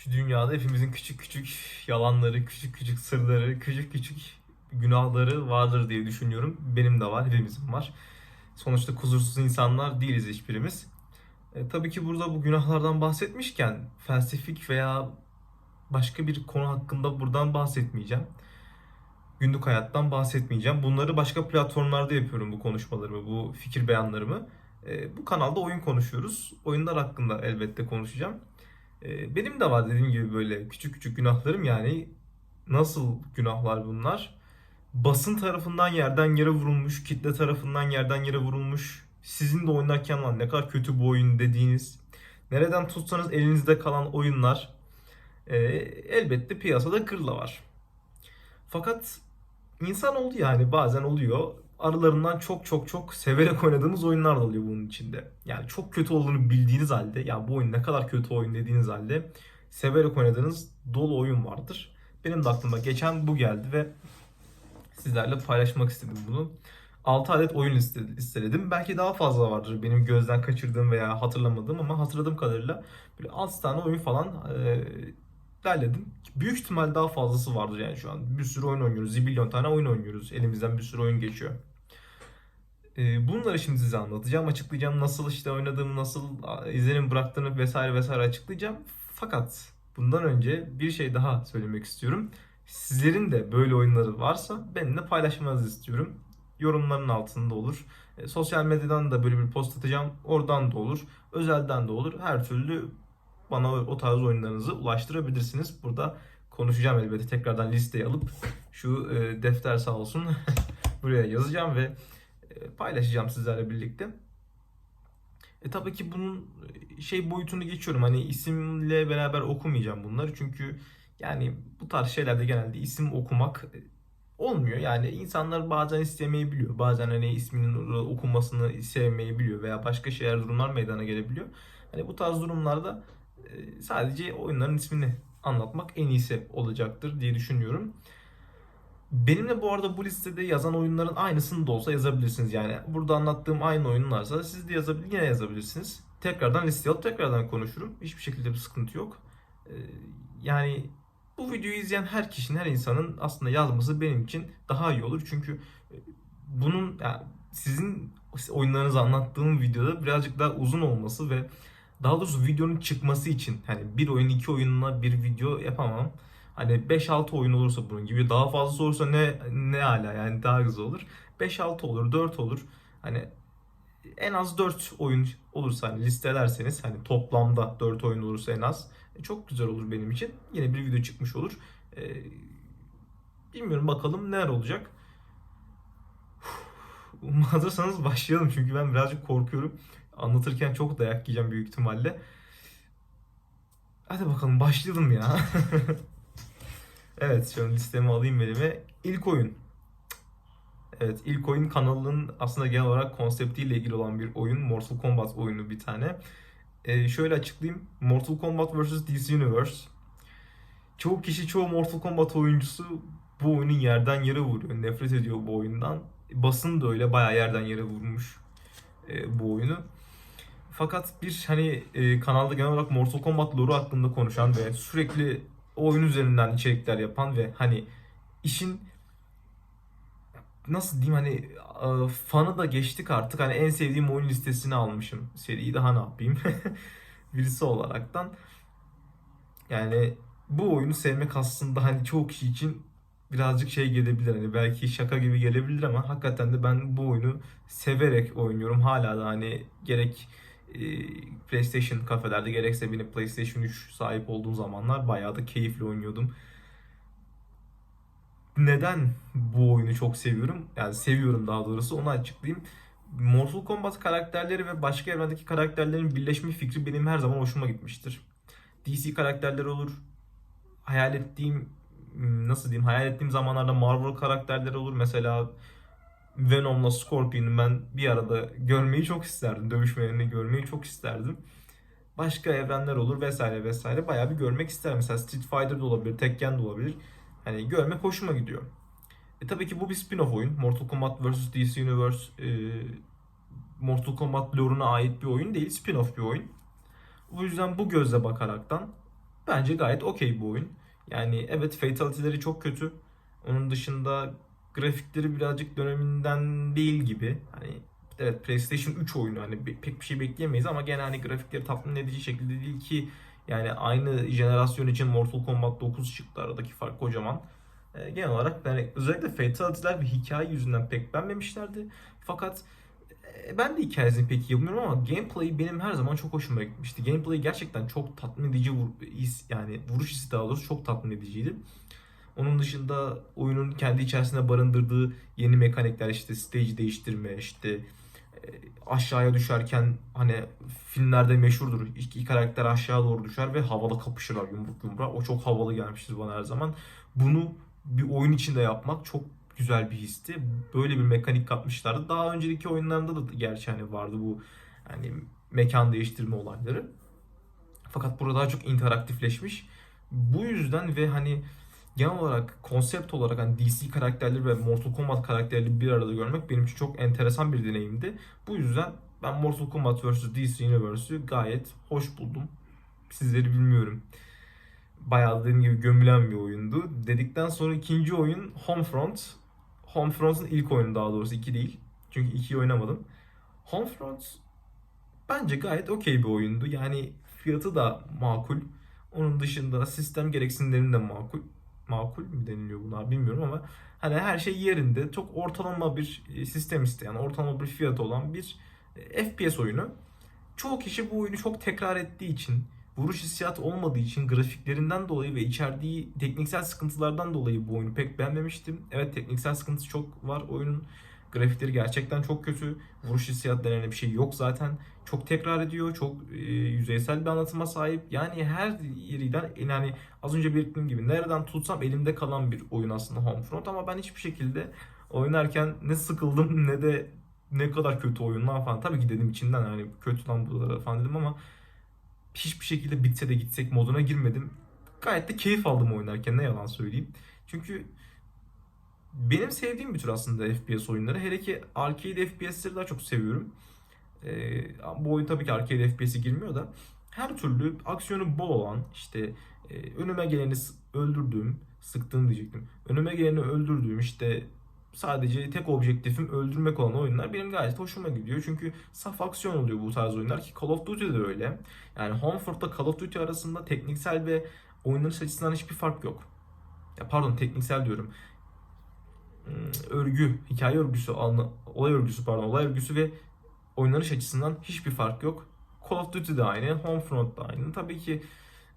şu dünyada hepimizin küçük küçük yalanları, küçük küçük sırları, küçük küçük günahları vardır diye düşünüyorum. Benim de var, hepimizin var. Sonuçta kusursuz insanlar değiliz hiçbirimiz. E, tabii ki burada bu günahlardan bahsetmişken felsefik veya başka bir konu hakkında buradan bahsetmeyeceğim. Günlük hayattan bahsetmeyeceğim. Bunları başka platformlarda yapıyorum bu konuşmalarımı, bu fikir beyanlarımı. E, bu kanalda oyun konuşuyoruz. Oyunlar hakkında elbette konuşacağım. E, benim de var dediğim gibi böyle küçük küçük günahlarım yani nasıl günahlar bunlar? Basın tarafından yerden yere vurulmuş, kitle tarafından yerden yere vurulmuş. Sizin de oynarken lan ne kadar kötü bu oyun dediğiniz. Nereden tutsanız elinizde kalan oyunlar e, elbette piyasada gırla var. Fakat insan oldu yani bazen oluyor. Aralarından çok çok çok severek oynadığımız oyunlar da oluyor bunun içinde. Yani çok kötü olduğunu bildiğiniz halde, ya bu oyun ne kadar kötü oyun dediğiniz halde severek oynadığınız dolu oyun vardır. Benim de aklıma geçen bu geldi ve sizlerle paylaşmak istedim bunu. 6 adet oyun liste- listeledim. Belki daha fazla vardır benim gözden kaçırdığım veya hatırlamadığım ama hatırladığım kadarıyla böyle 6 tane oyun falan e, derledim. Büyük ihtimal daha fazlası vardır yani şu an. Bir sürü oyun oynuyoruz. Zibilyon tane oyun oynuyoruz. Elimizden bir sürü oyun geçiyor. E, bunları şimdi size anlatacağım. Açıklayacağım nasıl işte oynadığımı, nasıl izlenim bıraktığını vesaire vesaire açıklayacağım. Fakat bundan önce bir şey daha söylemek istiyorum. Sizlerin de böyle oyunları varsa benimle paylaşmanızı istiyorum. Yorumların altında olur. E, sosyal medyadan da böyle bir post atacağım. Oradan da olur. Özelden de olur. Her türlü bana o, tarz oyunlarınızı ulaştırabilirsiniz. Burada konuşacağım elbette. Tekrardan listeyi alıp şu e, defter sağ olsun buraya yazacağım ve paylaşacağım sizlerle birlikte. E tabii ki bunun şey boyutunu geçiyorum. Hani isimle beraber okumayacağım bunları. Çünkü yani bu tarz şeylerde genelde isim okumak e, olmuyor. Yani insanlar bazen istemeyebiliyor. Bazen hani isminin okunmasını sevmeyebiliyor veya başka şeyler durumlar meydana gelebiliyor. Hani bu tarz durumlarda e, sadece oyunların ismini anlatmak en iyisi olacaktır diye düşünüyorum. Benimle bu arada bu listede yazan oyunların aynısını da olsa yazabilirsiniz. Yani burada anlattığım aynı oyunlarsa siz de yazabilir, yine yazabilirsiniz. Tekrardan listeye alıp tekrardan konuşurum. Hiçbir şekilde bir sıkıntı yok. Ee, yani bu videoyu izleyen her kişinin, her insanın aslında yazması benim için daha iyi olur. Çünkü e, bunun yani sizin oyunlarınızı anlattığım videoda birazcık daha uzun olması ve daha doğrusu videonun çıkması için hani bir oyun iki oyunla bir video yapamam. Hani 5-6 oyun olursa bunun gibi daha fazlası olursa ne ne hala yani daha güzel olur. 5-6 olur, 4 olur. Hani en az 4 oyun olursa hani listelerseniz hani toplamda 4 oyun olursa en az e, çok güzel olur benim için. Yine bir video çıkmış olur. Ee, bilmiyorum bakalım neler olacak. Hazırsanız başlayalım çünkü ben birazcık korkuyorum. Anlatırken çok dayak yiyeceğim büyük ihtimalle. Hadi bakalım başlayalım ya. evet şöyle listemi alayım elime. İlk oyun. Evet ilk oyun kanalının aslında genel olarak konseptiyle ilgili olan bir oyun. Mortal Kombat oyunu bir tane. Ee, şöyle açıklayayım. Mortal Kombat vs. DC Universe. Çoğu kişi, çoğu Mortal Kombat oyuncusu bu oyunu yerden yere vuruyor. Nefret ediyor bu oyundan. Basın da öyle bayağı yerden yere vurmuş e, bu oyunu. Fakat bir hani e, kanalda genel olarak Mortal Kombat lore'u hakkında konuşan ve sürekli oyun üzerinden içerikler yapan ve hani işin nasıl diyeyim hani e, fanı da geçtik artık. Hani en sevdiğim oyun listesine almışım. Seriyi daha ne yapayım? Birisi olaraktan. Yani bu oyunu sevmek aslında hani çoğu kişi için birazcık şey gelebilir. Hani belki şaka gibi gelebilir ama hakikaten de ben bu oyunu severek oynuyorum. Hala da hani gerek PlayStation kafelerde gerekse benim PlayStation 3 sahip olduğum zamanlar bayağı da keyifli oynuyordum. Neden bu oyunu çok seviyorum? Yani seviyorum daha doğrusu onu açıklayayım. Mortal Kombat karakterleri ve başka evrendeki karakterlerin birleşme fikri benim her zaman hoşuma gitmiştir. DC karakterleri olur. Hayal ettiğim nasıl diyeyim hayal ettiğim zamanlarda Marvel karakterleri olur. Mesela Venom'la Scorpion'u ben bir arada görmeyi çok isterdim. Dövüşmelerini görmeyi çok isterdim. Başka evrenler olur vesaire vesaire. Bayağı bir görmek isterim. Mesela Street Fighter da olabilir, Tekken de olabilir. Hani görmek hoşuma gidiyor. E tabii ki bu bir spin-off oyun. Mortal Kombat vs. DC Universe e, Mortal Kombat lore'una ait bir oyun değil. Spin-off bir oyun. O yüzden bu gözle bakaraktan Bence gayet okey bu oyun. Yani evet fatality'leri çok kötü. Onun dışında grafikleri birazcık döneminden değil gibi. Hani evet PlayStation 3 oyunu hani pek bir şey bekleyemeyiz ama gene hani grafikleri tatmin edici şekilde değil ki yani aynı jenerasyon için Mortal Kombat 9 çıktı aradaki fark kocaman. Ee, genel olarak yani özellikle fatality'ler ve hikaye yüzünden pek beğenmemişlerdi. Fakat e, ben de hikayesini pek iyi bilmiyorum ama gameplay benim her zaman çok hoşuma gitmişti. Gameplay gerçekten çok tatmin edici vur, his- yani vuruş hissi daha doğrusu çok tatmin ediciydi. Onun dışında oyunun kendi içerisinde barındırdığı yeni mekanikler işte stage değiştirme işte e, aşağıya düşerken hani filmlerde meşhurdur. İki karakter aşağı doğru düşer ve havada kapışırlar yumruk yumruğa. O çok havalı gelmiştir bana her zaman. Bunu bir oyun içinde yapmak çok güzel bir histi. Böyle bir mekanik katmışlardı. Daha önceki oyunlarında da gerçi hani vardı bu hani mekan değiştirme olayları. Fakat burada daha çok interaktifleşmiş. Bu yüzden ve hani genel olarak konsept olarak hani DC karakterleri ve Mortal Kombat karakterleri bir arada görmek benim için çok enteresan bir deneyimdi. Bu yüzden ben Mortal Kombat vs DC Universe'ü gayet hoş buldum. Sizleri bilmiyorum. Bayağı dediğim gibi gömülen bir oyundu. Dedikten sonra ikinci oyun Homefront. Homefront'un ilk oyunu daha doğrusu iki değil. Çünkü ikiyi oynamadım. Homefront bence gayet okey bir oyundu. Yani fiyatı da makul. Onun dışında sistem gereksinimleri de makul. Makul mü deniliyor buna bilmiyorum ama hani her şey yerinde. Çok ortalama bir e, sistem isteyen, ortalama bir fiyat olan bir e, FPS oyunu. Çoğu kişi bu oyunu çok tekrar ettiği için, vuruş hissiyatı olmadığı için, grafiklerinden dolayı ve içerdiği tekniksel sıkıntılardan dolayı bu oyunu pek beğenmemiştim. Evet tekniksel sıkıntısı çok var oyunun. Grafikleri gerçekten çok kötü. Vuruş hissiyatı denen bir şey yok zaten. Çok tekrar ediyor. Çok e, yüzeysel bir anlatıma sahip. Yani her yerinden yani az önce belirttiğim gibi nereden tutsam elimde kalan bir oyun aslında Homefront ama ben hiçbir şekilde oynarken ne sıkıldım ne de ne kadar kötü oyunlar falan. Tabii ki dedim içinden yani kötü lan buralara falan dedim ama hiçbir şekilde bitse de gitsek moduna girmedim. Gayet de keyif aldım oynarken ne yalan söyleyeyim. Çünkü benim sevdiğim bir tür aslında FPS oyunları. Hele ki arcade FPS'leri daha çok seviyorum. Ee, bu oyun tabii ki arcade FPS'e girmiyor da her türlü aksiyonu bol olan işte e, önüme geleni öldürdüğüm, sıktığım diyecektim. Önüme geleni öldürdüğüm işte sadece tek objektifim öldürmek olan oyunlar benim gayet hoşuma gidiyor. Çünkü saf aksiyon oluyor bu tarz oyunlar ki Call of Duty de öyle. Yani Homefront'la Call of Duty arasında tekniksel ve oynanış açısından hiçbir fark yok. Ya pardon tekniksel diyorum. Hmm, Örgü, hikaye örgüsü, olay örgüsü pardon, olay örgüsü ve oynanış açısından hiçbir fark yok. Call of Duty de aynı, Homefront da aynı. Tabii ki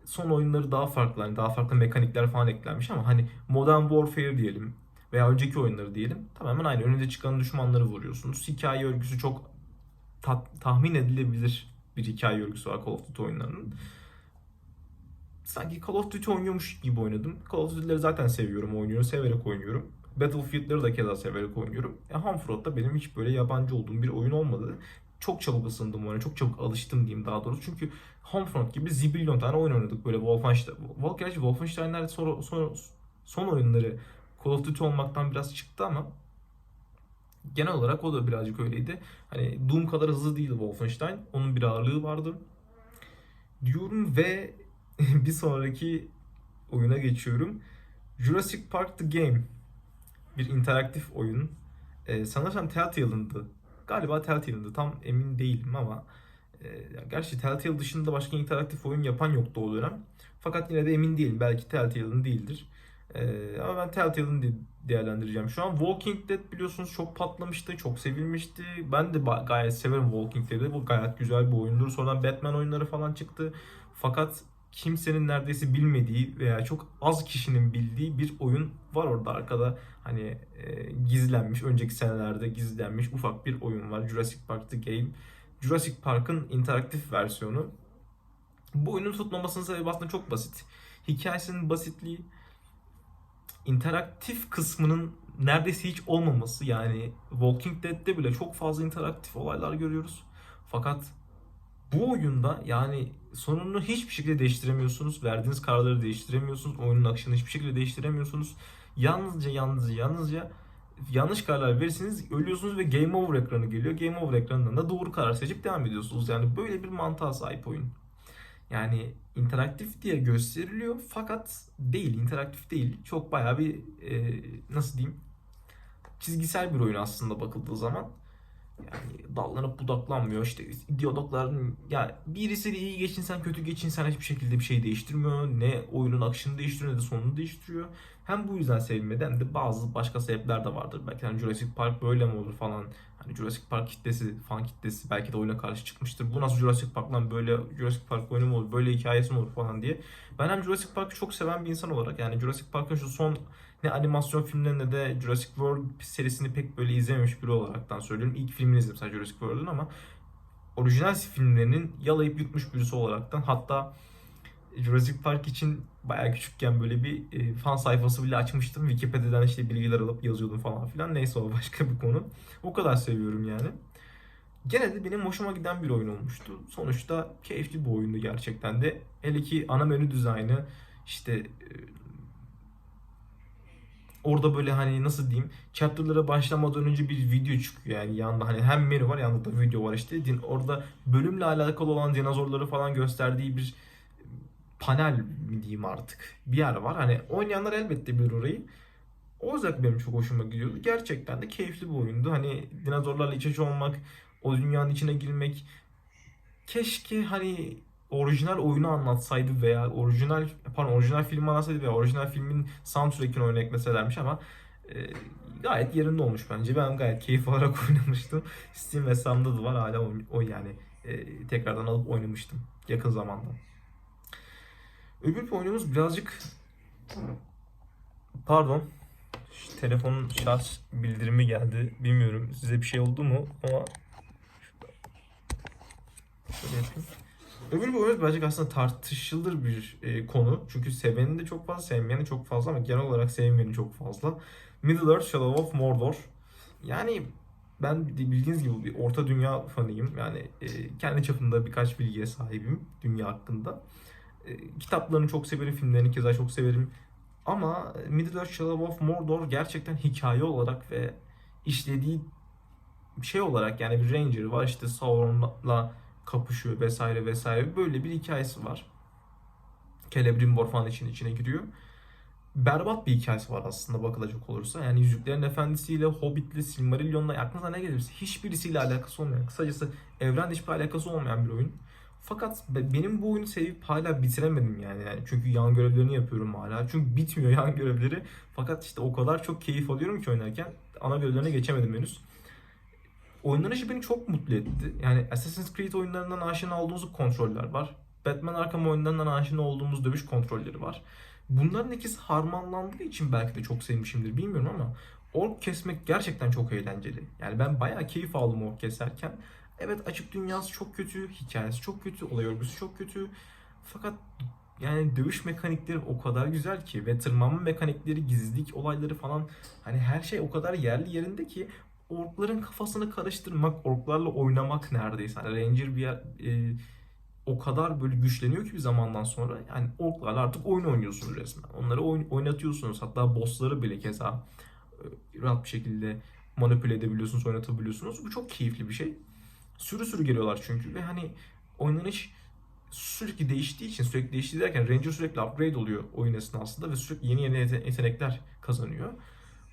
son oyunları daha farklı, hani daha farklı mekanikler falan eklenmiş ama hani Modern Warfare diyelim veya önceki oyunları diyelim tamamen aynı. Önünde çıkan düşmanları vuruyorsunuz. Hikaye örgüsü çok ta- tahmin edilebilir bir hikaye örgüsü var Call of Duty oyunlarının. Sanki Call of Duty oynuyormuş gibi oynadım. Call of Duty'leri zaten seviyorum, oynuyorum, severek oynuyorum. Battlefield'ları da keza severek oynuyorum. E, Homefront da benim hiç böyle yabancı olduğum bir oyun olmadı. Çok çabuk ısındım oyuna, çok çabuk alıştım diyeyim daha doğrusu. Çünkü Homefront gibi zibilyon tane oyun oynadık böyle Wolfenstein. Gerçi Wolfenstein'ler son, son, son oyunları Call of Duty olmaktan biraz çıktı ama genel olarak o da birazcık öyleydi. Hani Doom kadar hızlı değil Wolfenstein. Onun bir ağırlığı vardı. Diyorum ve bir sonraki oyuna geçiyorum. Jurassic Park The Game. Bir interaktif oyun. Ee, sanırsam Telltale'ındı. Galiba Telltale'ındı. Tam emin değilim ama e, gerçi Telltale dışında başka interaktif oyun yapan yoktu o dönem. Fakat yine de emin değilim. Belki Telltale'ın değildir. Ee, ama ben Telltale'ın di- değerlendireceğim şu an. Walking Dead biliyorsunuz çok patlamıştı, çok sevilmişti. Ben de gayet severim Walking Dead'i. Bu gayet güzel bir oyundur. Sonradan Batman oyunları falan çıktı. Fakat kimsenin neredeyse bilmediği veya çok az kişinin bildiği bir oyun var orada arkada. Hani e, gizlenmiş, önceki senelerde gizlenmiş ufak bir oyun var. Jurassic Park The Game. Jurassic Park'ın interaktif versiyonu. Bu oyunun tutmamasının sebebi aslında çok basit. Hikayesinin basitliği, interaktif kısmının neredeyse hiç olmaması yani Walking Dead'de bile çok fazla interaktif olaylar görüyoruz. Fakat bu oyunda yani sonunu hiçbir şekilde değiştiremiyorsunuz. Verdiğiniz kararları değiştiremiyorsunuz. Oyunun akışını hiçbir şekilde değiştiremiyorsunuz. Yalnızca yalnızca yalnızca yanlış kararlar verirseniz ölüyorsunuz ve game over ekranı geliyor. Game over ekranından da doğru karar seçip devam ediyorsunuz. Yani böyle bir mantığa sahip oyun. Yani interaktif diye gösteriliyor fakat değil, interaktif değil. Çok bayağı bir e, nasıl diyeyim çizgisel bir oyun aslında bakıldığı zaman. Yani dallanıp budaklanmıyor. İşte diyalogların ya birisiyle iyi geçinsen kötü geçinsen hiçbir şekilde bir şey değiştirmiyor. Ne oyunun akışını değiştiriyor ne de sonunu değiştiriyor. Hem bu yüzden sevilmedi hem de bazı başka sebepler de vardır. Belki hani Jurassic Park böyle mi olur falan. Hani Jurassic Park kitlesi, fan kitlesi belki de oyuna karşı çıkmıştır. Bu nasıl Jurassic Park lan böyle Jurassic Park oyunu mu olur, böyle hikayesi mi olur falan diye. Ben hem Jurassic Park'ı çok seven bir insan olarak yani Jurassic Park'ın şu son ne animasyon filmlerinde de Jurassic World serisini pek böyle izlememiş biri olaraktan söylüyorum. İlk filmini izledim sadece Jurassic World'un ama orijinal filmlerinin yalayıp yutmuş birisi olaraktan hatta Jurassic Park için bayağı küçükken böyle bir e, fan sayfası bile açmıştım. Wikipedia'dan işte bilgiler alıp yazıyordum falan filan. Neyse o başka bir konu. O kadar seviyorum yani. Gene de benim hoşuma giden bir oyun olmuştu. Sonuçta keyifli bir oyundu gerçekten de. Hele ki ana menü dizaynı işte e, orada böyle hani nasıl diyeyim chapter'lara başlamadan önce bir video çıkıyor yani yanında hani hem menü var yanında da video var işte Din- orada bölümle alakalı olan dinozorları falan gösterdiği bir panel mi diyeyim artık? Bir yer var. Hani oynayanlar elbette bilir orayı. O yüzden benim çok hoşuma gidiyordu. Gerçekten de keyifli bir oyundu. Hani dinozorlarla iç içe olmak o dünyanın içine girmek. Keşke hani orijinal oyunu anlatsaydı veya orijinal pardon orijinal filmi anlatsaydı veya orijinal filmin soundtrack'ini oyuna ekleselermiş ama e, gayet yerinde olmuş bence. Ben gayet keyif alarak oynamıştım. Steam hesabımda da var. Hala o, o yani e, tekrardan alıp oynamıştım yakın zamanda. Öbür oyunumuz birazcık pardon telefonun şarj bildirimi geldi. Bilmiyorum size bir şey oldu mu ama şöyle yapayım. Öbür oyun birazcık aslında tartışılır bir e, konu. Çünkü seveni de çok fazla, sevmeyeni çok fazla ama genel olarak sevmeyeni çok fazla. Middle-earth Shadow of Mordor. Yani ben bildiğiniz gibi bir orta dünya fanıyım. Yani e, kendi çapımda birkaç bilgiye sahibim dünya hakkında. E, kitaplarını çok severim, filmlerini keza çok severim. Ama Middle-earth Shadow of Mordor gerçekten hikaye olarak ve işlediği şey olarak yani bir Ranger var işte Sauron'la kapışıyor vesaire vesaire. Böyle bir hikayesi var. Celebrimbor falan için içine giriyor. Berbat bir hikayesi var aslında bakılacak olursa. Yani Yüzüklerin Efendisi'yle, Hobbit'le, Silmarillion'la aklınıza ne gelirse hiçbirisiyle alakası olmayan, kısacası evrenle hiçbir alakası olmayan bir oyun. Fakat be- benim bu oyunu sevip hala bitiremedim yani. yani. Çünkü yan görevlerini yapıyorum hala. Çünkü bitmiyor yan görevleri. Fakat işte o kadar çok keyif alıyorum ki oynarken ana görevlerine geçemedim henüz. Oynanışı beni çok mutlu etti. Yani Assassin's Creed oyunlarından aşina olduğumuz kontroller var. Batman Arkham oyunlarından aşina olduğumuz dövüş kontrolleri var. Bunların ikisi harmanlandığı için belki de çok sevmişimdir bilmiyorum ama ork kesmek gerçekten çok eğlenceli. Yani ben bayağı keyif aldım ork keserken. Evet açık dünyası çok kötü, hikayesi çok kötü, olay örgüsü çok kötü. Fakat yani dövüş mekanikleri o kadar güzel ki ve tırmanma mekanikleri, gizlilik olayları falan hani her şey o kadar yerli yerinde ki orkların kafasını karıştırmak, orklarla oynamak neredeyse. Hani Ranger bir yer, e, o kadar böyle güçleniyor ki bir zamandan sonra yani orklarla artık oyun oynuyorsunuz resmen. Onları oyn- oynatıyorsunuz. Hatta bossları bile keza e, rahat bir şekilde manipüle edebiliyorsunuz, oynatabiliyorsunuz. Bu çok keyifli bir şey. Sürü sürü geliyorlar çünkü ve hani oynanış sürekli değiştiği için sürekli değiştiği derken Ranger sürekli upgrade oluyor oyun esnasında ve sürekli yeni yeni yete- yetenekler kazanıyor.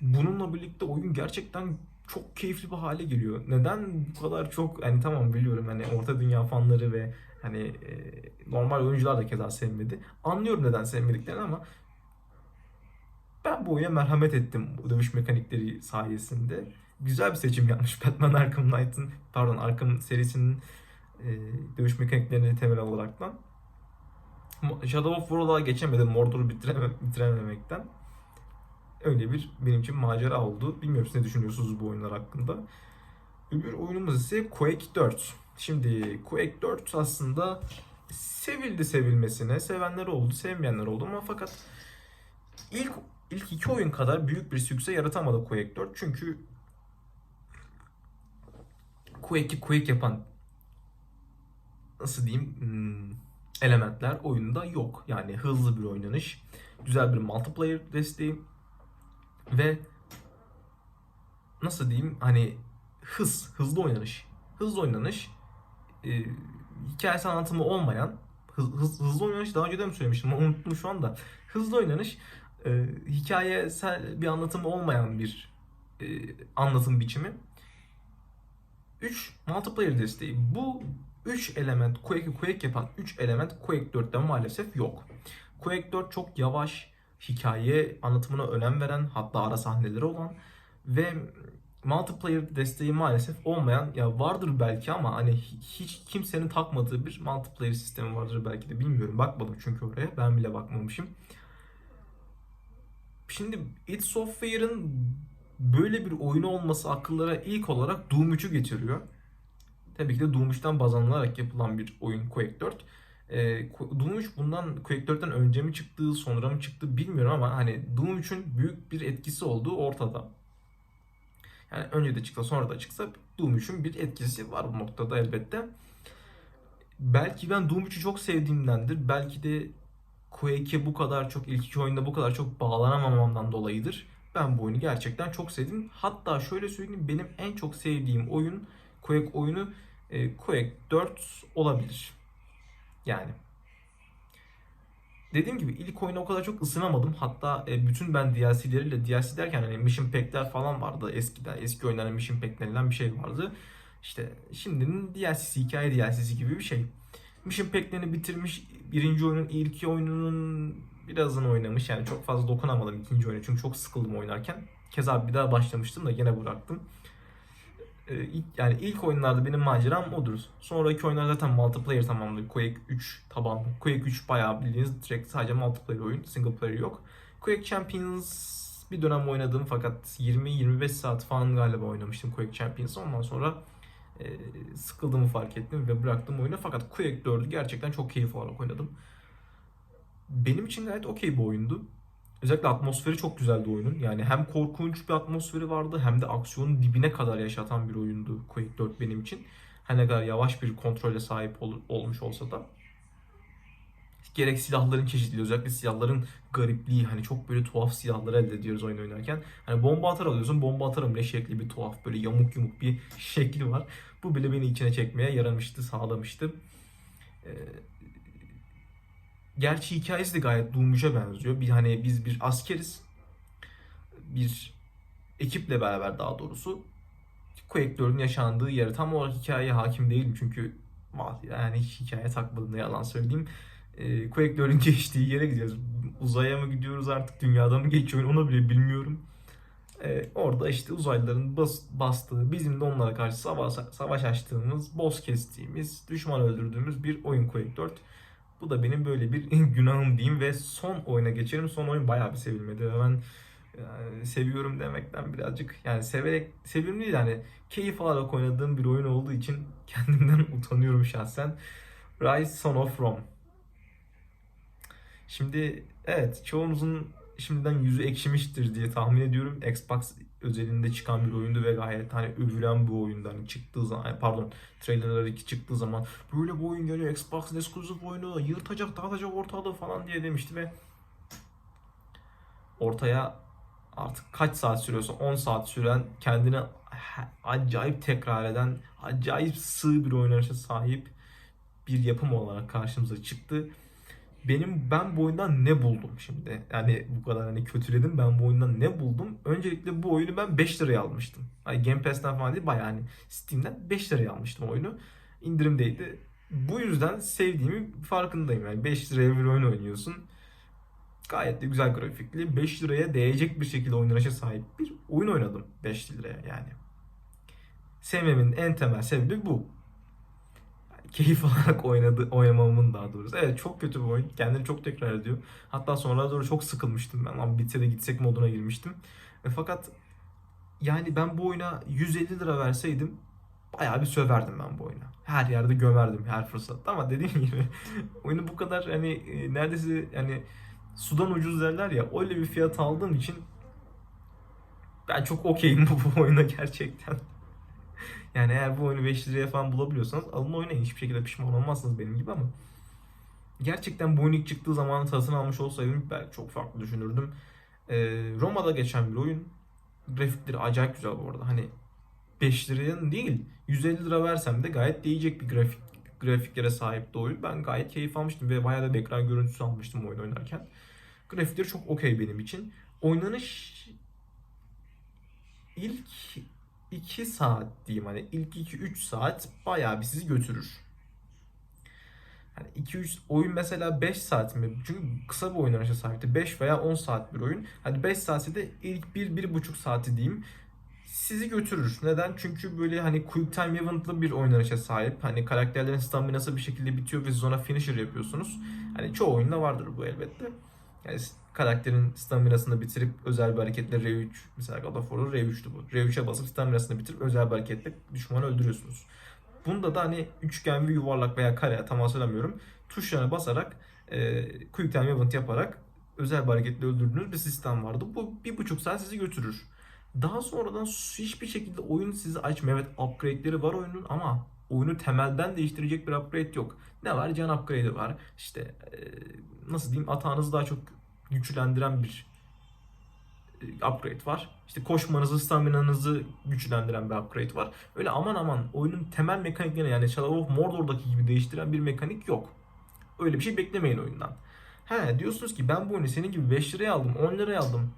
Bununla birlikte oyun gerçekten çok keyifli bir hale geliyor. Neden bu kadar çok hani tamam biliyorum hani orta dünya fanları ve hani e, normal oyuncular da keza sevmedi. Anlıyorum neden sevmediklerini ama ben bu oyuna merhamet ettim bu dövüş mekanikleri sayesinde. Güzel bir seçim yapmış Batman Arkham Knight'ın pardon Arkham serisinin e, dövüş mekaniklerini temel olaraktan. Mo- Shadow of War'a geçemedim Mordor'u bitireme, bitirememekten. Öyle bir benim için macera oldu. Bilmiyorum siz ne düşünüyorsunuz bu oyunlar hakkında. Öbür oyunumuz ise Quake 4. Şimdi Quake 4 aslında sevildi sevilmesine. Sevenler oldu, sevmeyenler oldu ama fakat ilk ilk iki oyun kadar büyük bir sükse yaratamadı Quake 4. Çünkü Quake'i Quake yapan nasıl diyeyim hmm, elementler oyunda yok. Yani hızlı bir oynanış, güzel bir multiplayer desteği ve nasıl diyeyim hani hız, hızlı oynanış. Hızlı oynanış, e, hikayesi anlatımı olmayan Hız, hız- hızlı oynanış daha önce de mi söylemiştim ama unuttum şu anda. Hızlı oynanış e, hikayesel bir anlatım olmayan bir e, anlatım biçimi. 3 multiplayer desteği. Bu 3 element, Quake'i Quake yapan 3 element Quake 4'te maalesef yok. Quake 4 çok yavaş, hikaye anlatımına önem veren, hatta ara sahneleri olan ve multiplayer desteği maalesef olmayan ya vardır belki ama hani hi- hiç kimsenin takmadığı bir multiplayer sistemi vardır belki de bilmiyorum. Bakmadım çünkü oraya. Ben bile bakmamışım. Şimdi id Software'ın böyle bir oyunu olması akıllara ilk olarak Doom 3'ü getiriyor. Tabii ki de Doom 3'ten baz alınarak yapılan bir oyun Quake 4. Ee, Doom 3 bundan Quake 4'ten önce mi çıktı, sonra mı çıktı bilmiyorum ama hani Doom 3'ün büyük bir etkisi olduğu ortada. Yani önce de çıksa sonra da çıksa Doom 3'ün bir etkisi var bu noktada elbette. Belki ben Doom 3'ü çok sevdiğimdendir. Belki de Quake'e bu kadar çok ilk iki oyunda bu kadar çok bağlanamamamdan dolayıdır. Ben bu oyunu gerçekten çok sevdim. Hatta şöyle söyleyeyim benim en çok sevdiğim oyun Quake oyunu e, Quake 4 olabilir. Yani Dediğim gibi ilk oyuna o kadar çok ısınamadım. Hatta e, bütün ben DLC'leriyle DLC derken hani Mission Pack'ler falan vardı eskiden. Eski oyunlarda Mission Pack denilen bir şey vardı. İşte şimdinin DLC'si, hikaye DLC'si gibi bir şey. Mission Pack'lerini bitirmiş. Birinci oyunun ilk oyununun birazını oynamış. Yani çok fazla dokunamadım ikinci oyuna. Çünkü çok sıkıldım oynarken. Keza bir daha başlamıştım da yine bıraktım. Ee, ilk, yani ilk oyunlarda benim maceram odur. Sonraki oyunlar zaten multiplayer tamamdır. Quake 3 tabanlı. Quake 3 bayağı bildiğiniz direkt sadece multiplayer oyun. Single player yok. Quake Champions bir dönem oynadım fakat 20-25 saat falan galiba oynamıştım Quake Champions. Ondan sonra e, sıkıldığımı fark ettim ve bıraktım oyunu. Fakat Quake 4'ü gerçekten çok keyif alarak oynadım. Benim için gayet okey bir oyundu. Özellikle atmosferi çok güzeldi oyunun. Yani hem korkunç bir atmosferi vardı hem de aksiyonun dibine kadar yaşatan bir oyundu Quake 4 benim için. Her ne kadar yavaş bir kontrole sahip ol- olmuş olsa da. Gerek silahların çeşitliliği, özellikle silahların garipliği, hani çok böyle tuhaf silahlar elde ediyoruz oyun oynarken. Hani bomba atar alıyorsun, bomba atarım bile şekli bir tuhaf, böyle yamuk yumuk bir şekli var. Bu bile beni içine çekmeye yaramıştı, sağlamıştı. Ee, Gerçi hikayesi de gayet Doom'uşa benziyor. Bir hani biz bir askeriz. Bir ekiple beraber daha doğrusu Quake 4'ün yaşandığı yere tam olarak hikayeye hakim değilim çünkü yani hiç hikaye takmadım ne yalan söyleyeyim. Ee, Quake 4'ün geçtiği yere gidiyoruz. Uzaya mı gidiyoruz artık dünyada mı geçiyor onu bile bilmiyorum. Ee, orada işte uzaylıların bas, bastığı, bizim de onlara karşı savaş, savaş açtığımız, boss kestiğimiz, düşman öldürdüğümüz bir oyun Quake 4. Bu da benim böyle bir günahım diyeyim ve son oyuna geçelim. Son oyun bayağı bir sevilmedi ve ben yani seviyorum demekten birazcık yani severek seviyorum değil yani keyif alarak oynadığım bir oyun olduğu için kendimden utanıyorum şahsen. Rise Son of Rome. Şimdi evet çoğunuzun şimdiden yüzü ekşimiştir diye tahmin ediyorum. Xbox özelinde çıkan bir oyundu ve gayet hani övülen bir oyundu. Hani çıktığı zaman pardon trailerlar 2 çıktığı zaman böyle bir oyun geliyor Xbox'ın exclusive oyunu yırtacak dağıtacak ortalığı falan diye demişti ve ortaya artık kaç saat sürüyorsa 10 saat süren kendini acayip tekrar eden acayip sığ bir oynanışa sahip bir yapım olarak karşımıza çıktı. Benim ben bu oyundan ne buldum şimdi? Yani bu kadar hani kötüledim ben bu oyundan ne buldum? Öncelikle bu oyunu ben 5 liraya almıştım. Hani Game Pass'ten falan değil bayağı hani Steam'den 5 liraya almıştım oyunu. İndirimdeydi. Bu yüzden sevdiğimi farkındayım. Yani 5 liraya bir oyun oynuyorsun. Gayet de güzel grafikli. 5 liraya değecek bir şekilde oynanışa sahip bir oyun oynadım 5 liraya yani. Sevmemin en temel sebebi bu keyif alarak oynadı, oynamamın daha doğrusu. Evet çok kötü bir oyun. Kendini çok tekrar ediyor. Hatta sonra doğru çok sıkılmıştım ben. Ama bitse de gitsek moduna girmiştim. E, fakat yani ben bu oyuna 150 lira verseydim bayağı bir söverdim ben bu oyuna. Her yerde gömerdim her fırsatta ama dediğim gibi oyunu bu kadar hani e, neredeyse hani sudan ucuz derler ya öyle bir fiyat aldığım için ben çok okeyim bu, bu oyuna gerçekten. Yani eğer bu oyunu 5 liraya falan bulabiliyorsanız alın oynayın. Hiçbir şekilde pişman olmazsınız benim gibi ama. Gerçekten bu oyun ilk çıktığı zaman satın almış olsaydım belki çok farklı düşünürdüm. Ee, Roma'da geçen bir oyun. Grafikleri acayip güzel bu arada. Hani 5 liraya değil 150 lira versem de gayet değecek bir grafik grafiklere sahipti oyun. Ben gayet keyif almıştım ve bayağı da ekran görüntüsü almıştım oyun oynarken. Grafikleri çok okey benim için. Oynanış ilk 2 saat diyeyim hani ilk 2-3 saat bayağı bir sizi götürür. Yani 2-3 oyun mesela 5 saat mi? Çünkü kısa bir oynanışa sahipti. 5 veya 10 saat bir oyun. Hani 5 saatse de ilk 1-1,5 saati diyeyim sizi götürür. Neden? Çünkü böyle hani quick time event'lı bir oynanışa sahip. Hani karakterlerin staminası bir şekilde bitiyor ve siz ona finisher yapıyorsunuz. Hani çoğu oyunda vardır bu elbette. Yani karakterin staminasını bitirip özel bir hareketle R3 mesela God of War'da R3'tü bu. R3'e basıp staminasını bitirip özel bir hareketle düşmanı öldürüyorsunuz. Bunda da hani üçgen ve yuvarlak veya kare tam hatırlamıyorum. Tuşlarına basarak e, quick time event yaparak özel bir hareketle öldürdüğünüz bir sistem vardı. Bu bir buçuk saat sizi götürür. Daha sonradan hiçbir şekilde oyun sizi açmıyor. Evet upgrade'leri var oyunun ama oyunu temelden değiştirecek bir upgrade yok. Ne var? Can upgrade'i var. İşte e, nasıl diyeyim atağınızı daha çok güçlendiren bir e, upgrade var. İşte koşmanızı, staminanızı güçlendiren bir upgrade var. Öyle aman aman oyunun temel mekaniklerini yani Shadow of Mordor'daki gibi değiştiren bir mekanik yok. Öyle bir şey beklemeyin oyundan. He diyorsunuz ki ben bu oyunu senin gibi 5 liraya aldım, 10 liraya aldım.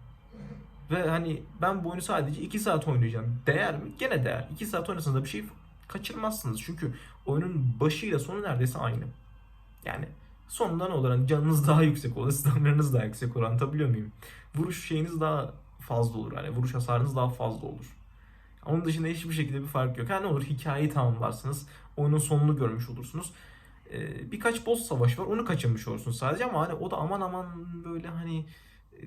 Ve hani ben bu oyunu sadece 2 saat oynayacağım. Değer mi? Gene değer. 2 saat oynasanız da bir şey kaçırmazsınız. Çünkü oyunun başıyla sonu neredeyse aynı. Yani sonunda ne olur? Hani canınız daha yüksek olur, staminanız daha yüksek olur. Anlatabiliyor muyum? Vuruş şeyiniz daha fazla olur. Hani vuruş hasarınız daha fazla olur. Onun dışında hiçbir şekilde bir fark yok. Yani ne olur hikayeyi tamamlarsınız. Oyunun sonunu görmüş olursunuz. Ee, birkaç boss savaşı var. Onu kaçırmış olursunuz sadece ama hani o da aman aman böyle hani e,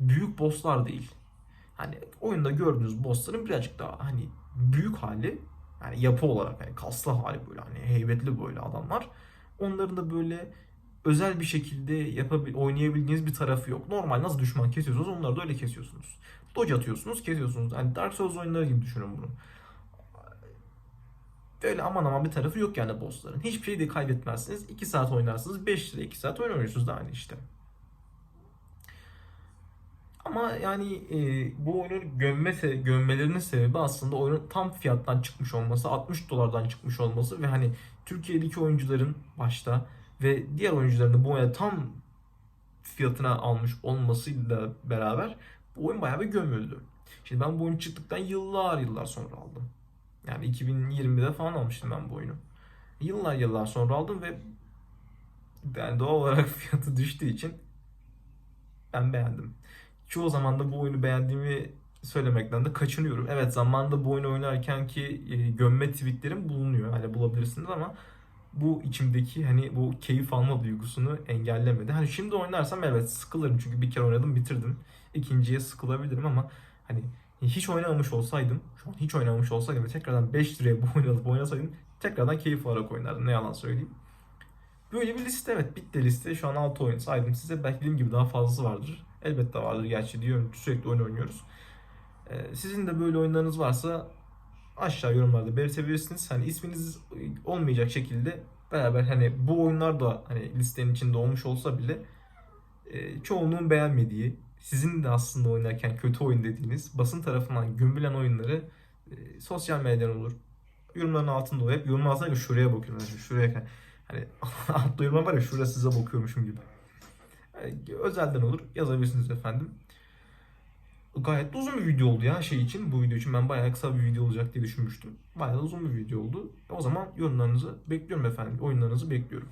büyük bosslar değil. Hani oyunda gördüğünüz bossların birazcık daha hani büyük hali yani yapı olarak yani kaslı hali böyle hani heybetli böyle adamlar. Onların da böyle özel bir şekilde yapabil oynayabildiğiniz bir tarafı yok. Normal nasıl düşman kesiyorsunuz onları da öyle kesiyorsunuz. Dodge atıyorsunuz, kesiyorsunuz. Hani Dark Souls oyunları gibi düşünün bunu. Böyle aman aman bir tarafı yok yani bossların. Hiçbir şey de kaybetmezsiniz. 2 saat oynarsınız. 5 lira 2 saat oynuyorsunuz da aynı işte. Ama yani e, bu oyunun gömme gömmelerinin sebebi aslında oyunun tam fiyattan çıkmış olması, 60 dolardan çıkmış olması ve hani Türkiye'deki oyuncuların başta ve diğer oyuncuların da bu oyuna tam fiyatına almış olmasıyla beraber bu oyun bayağı bir gömüldü. Şimdi ben bu oyun çıktıktan yıllar yıllar sonra aldım. Yani 2020'de falan almıştım ben bu oyunu. Yıllar yıllar sonra aldım ve yani doğal olarak fiyatı düştüğü için ben beğendim. Çoğu zaman da bu oyunu beğendiğimi söylemekten de kaçınıyorum. Evet zamanında bu oyunu oynarken ki e, gömme tweetlerim bulunuyor. Hani bulabilirsiniz ama bu içimdeki hani bu keyif alma duygusunu engellemedi. Hani şimdi oynarsam evet sıkılırım çünkü bir kere oynadım bitirdim. İkinciye sıkılabilirim ama hani hiç oynamamış olsaydım, şu an hiç oynamamış olsaydım ve tekrardan 5 liraya bu oyunu alıp oynasaydım tekrardan keyif alarak oynardım. Ne yalan söyleyeyim. Böyle bir liste evet bitti liste. Şu an 6 oyun saydım size. Belki dediğim gibi daha fazlası vardır. Elbette vardır gerçi diyorum sürekli oyun oynuyoruz. Ee, sizin de böyle oyunlarınız varsa aşağı yorumlarda belirtebilirsiniz. Hani isminiz olmayacak şekilde beraber hani bu oyunlar da hani listenin içinde olmuş olsa bile e, çoğunluğun beğenmediği, sizin de aslında oynarken kötü oyun dediğiniz basın tarafından gömülen oyunları e, sosyal medyadan olur. Yorumların altında. Hep yorumlar altında şuraya bakıyorum. Yani şuraya hani altta yorumlar var ya şurada size bakıyormuşum gibi. Yani özelden olur. Yazabilirsiniz efendim. Gayet de uzun bir video oldu ya şey için. Bu video için ben bayağı kısa bir video olacak diye düşünmüştüm. Bayağı da uzun bir video oldu. O zaman yorumlarınızı bekliyorum efendim. Oyunlarınızı bekliyorum.